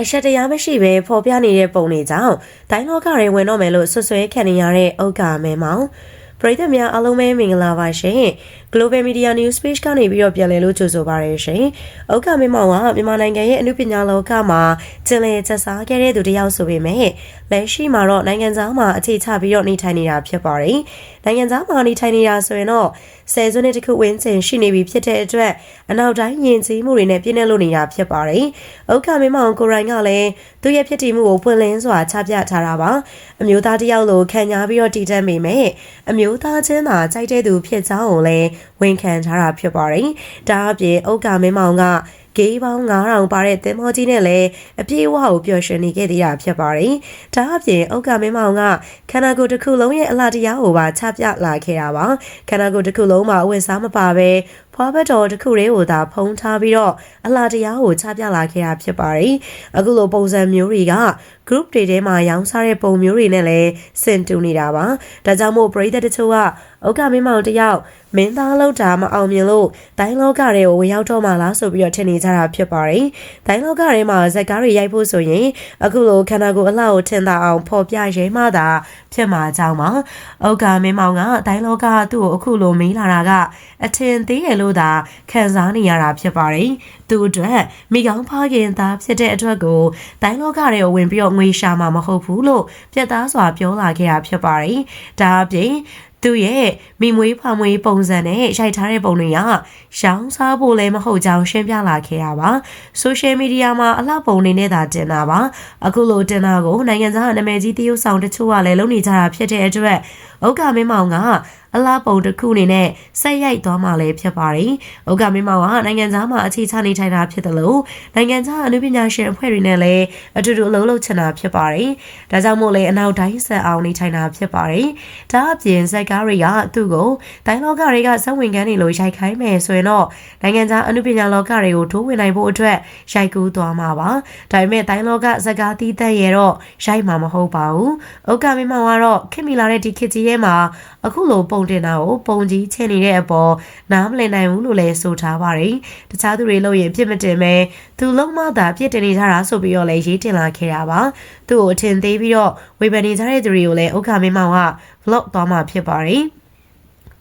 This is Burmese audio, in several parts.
အရှက်တရားမရှိပဲဖော်ပြနေတဲ့ပုံတွေကြောင့်ဒိုင်းလောကတွေဝင်တော့မယ်လို့ဆွဆွဲခံနေရတဲ့ဥက္ကာမဲမောင်ပရိသတ်များအားလုံးပဲမင်္ဂလာပါရှင် Global Media News Page ကနေပြီးတော့ပြန်လည်လို့ကြိုဆိုပါရရှင်ဥက္ကာမဲမောင်ကမြန်မာနိုင်ငံရဲ့အမှုပညာလောကမှာကျင်လည်ချက်စားခဲ့တဲ့သူတစ်ယောက်ဆိုပေမဲ့လက်ရှိမှာတော့နိုင်ငံသားမှာအခြေချပြီးတော့နေထိုင်နေတာဖြစ်ပါတယ်နိုင်ငံသားမှာနေထိုင်နေတာဆိုရင်တော့ဆယ်စုနှစ်တစ်ခုဝန်းကျင်ရှိနေပြီဖြစ်တဲ့အတွက်အနောက်တိုင်းယဉ်ကျေးမှုတွေနဲ့ပြည့်နေလို့နေတာဖြစ်ပါတယ်။ဥက္ကမင်းမောင်ကိုရိုင်းကလည်းသူ့ရဲ့ဖြစ်တည်မှုကိုပွင့်လင်းစွာချပြထားတာပါ။အမျိုးသားတစ်ယောက်လိုခံညာပြီးတော့တည်တတ်မိမယ်။အမျိုးသားချင်းသာကြိုက်တဲ့သူဖြစ်ကြောင်းကိုလည်းဝန်ခံထားတာဖြစ်ပါတယ်။ဒါအပြင်ဥက္ကမင်းမောင်က ဂေးပေါင်း9000ပါတဲ့တင်မောကြီးနဲ့လည်းအပြေးဝကိုပျော်ရွှင်နေခဲ့သေးတာဖြစ်ပါတယ်။ဒါအပြင်ဥက္ကမင်းမောင်ကခန္ဓာကိုယ်တစ်ခုလုံးရဲ့အလှတရားကိုပါချပြလာခဲ့တာပါ။ခန္ဓာကိုယ်တစ်ခုလုံးမှာအဝတ်စားမပါဘဲဖွားဘတ်တော်တစ်ခုလေးကိုသာဖုံးထားပြီးတော့အလှတရားကိုချပြလာခဲ့တာဖြစ်ပါတယ်။အခုလိုပုံစံမျိုးတွေက group တွေထဲမှာရောင်းစားတဲ့ပုံမျိုးတွေနဲ့လည်းဆင်တူနေတာပါ။ဒါကြောင့်မို့ပရိသတ်တချို့က ဥက္ကမင်းမောင်တယောက်မင်းသားလောက်တာမအောင်မြင်လို့ဒိုင်းလောကတွေကိုဝင်ရောက်တော့မှလားဆိုပြီးတော့ထင်နေကြတာဖြစ်ပါတယ်။ဒိုင်းလောကထဲမှာဇက်ကားတွေရိုက်ဖို့ဆိုရင်အခုလိုခန္ဓာကိုယ်အလှကိုထင်သာအောင်ဖော်ပြရဲမှသာဖြစ်မှာကြောင်းပါ။ဥက္ကမင်းမောင်ကဒိုင်းလောကသူ့ကိုအခုလိုမေးလာတာကအထင်သေးတယ်လို့သာခံစားနေရတာဖြစ်ပါတယ်။သူအတွက်မိကောင်းဖခင်သားဖြစ်တဲ့အတွက်ကိုဒိုင်းလောကတွေကိုဝင်ပြီးတော့ငွေရှာမှာမဟုတ်ဘူးလို့ပြတ်သားစွာပြောလာခဲ့တာဖြစ်ပါတယ်။ဒါအပြင် သူ့ရဲ့မိမွေးဖွာမွေးပုံစံနဲ့ရိုက်ထားတဲ့ပုံတွေကရှောင်းစားဖို့လည်းမဟုတ်ကြောင်းရှင်းပြလာခဲ့တာပါဆိုရှယ်မီဒီယာမှာအလှပုံတွေနဲ့သာတင်တာပါအခုလိုတင်တာကိုနိုင်ငံသားနာမည်ကြီးတရုတ်ဆောင်တချို့ကလည်းလုပ်နေကြတာဖြစ်တဲ့အတွက်ဥက္ကမင်းမောင်က အလားပုံတစ်ခုအနေနဲ့ဆက်ရိုက်သွားမှလည်းဖြစ်ပါတယ်။ဥက္ကမင်းမောင်ကနိုင်ငံသားမှာအခြေချနေထိုင်တာဖြစ်တယ်လို့နိုင်ငံသားအနုပညာရှင်အဖွဲ့တွေနဲ့လည်းအတူတူအလုပ်လုပ်ချင်တာဖြစ်ပါတယ်။ဒါကြောင့်မို့လဲအနောက်တိုင်းဆက်အောင်နေထိုင်တာဖြစ်ပါတယ်။ဒါအပြင်ဇက်ကားတွေကသူ့ကိုတိုင်းလောကတွေကစက်ဝင်ကန်းတွေလိုရိုက်ခိုင်းမယ်ဆိုရင်တော့နိုင်ငံသားအနုပညာလောကတွေကိုထိုးဝင်နိုင်ဖို့အတွက်ရိုက်ကူးသွားမှာပါ။ဒါပေမဲ့တိုင်းလောကဇက်ကားတီးသက်ရတော့ရိုက်မှာမဟုတ်ပါဘူး။ဥက္ကမင်းမောင်ကတော့ခင်မီလာတဲ့ဒီခေတ်ကြီးရဲ့မှာအခုလိုပုံတင်တာကိုပုံကြီးချင်နေတဲ့အပေါ်နားမလည်နိုင်ဘူးလို့လည်းဆိုထားပါတယ်။တခြားသူတွေလို့ရင်ပြစ်မတင်ပဲသူလုံးမသာပြစ်တင်နေကြတာဆိုပြီးတော့လည်းရေးတင်လာခဲ့တာပါ။သူ့ကိုအထင်သေးပြီးတော့ဝေဖန်နေကြတဲ့သူတွေကိုလည်းဥက္ကမင်းမောင်က vlog သွားမှာဖြစ်ပါတယ်။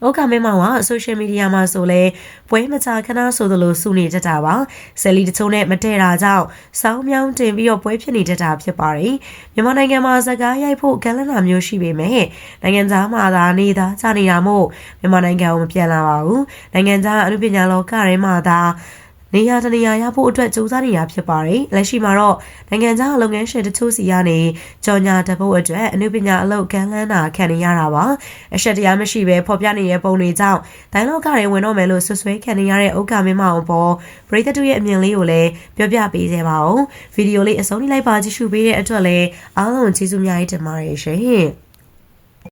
ဩကမဲမောင်ကဆိုရှယ်မီဒီယာမှာဆိုလဲပွဲမချခဏဆိုသလိုစုနေတတ်တာပါဆယ်လီတချို့နဲ့မတည့်တာကြောင့်စောင်းမြောင်းတင်ပြီးတော့ပွဲဖြစ်နေတတ်တာဖြစ်ပါတယ်မြန်မာနိုင်ငံမှာဇကားရိုက်ဖို့ကလန်နာမျိုးရှိပေမဲ့နိုင်ငံသားမှာသာနေသားကြနေတာမို့မြန်မာနိုင်ငံကိုမပြန်လာပါဘူးနိုင်ငံသားအမှုပညာလောကထဲမှာသာ နေရာတနေရာရဖို့အတွက်စူးစမ်းနေတာဖြစ်ပါတယ်။လက်ရှိမှာတော့နိုင်ငံခြားလုပ်ငန်းရှင်တချို့စီကနေကြော်ညာတပုတ်အတွက်အနုပညာအလုပ်ကမ်းလှမ်းတာခံနေရတာပါ။အရှက်တရားမရှိပဲဖော်ပြနေတဲ့ပုံတွေကြောင့်ဒိုင်းလောကတွေဝင်တော့မယ်လို့ဆွဆွဲခံနေရတဲ့ဥက္ကမင်းမအောင်ပေါ်ပရိသတ်တို့ရဲ့အမြင်လေးကိုလည်းပြောပြပေးစေပါဦး။ဗီဒီယိုလေးအဆုံးထိလိုက်ပါကြည့်ရှုပေးတဲ့အတွက်လည်းအားလုံးကျေးဇူးများကြီးတင်ပါတယ်ရှင်။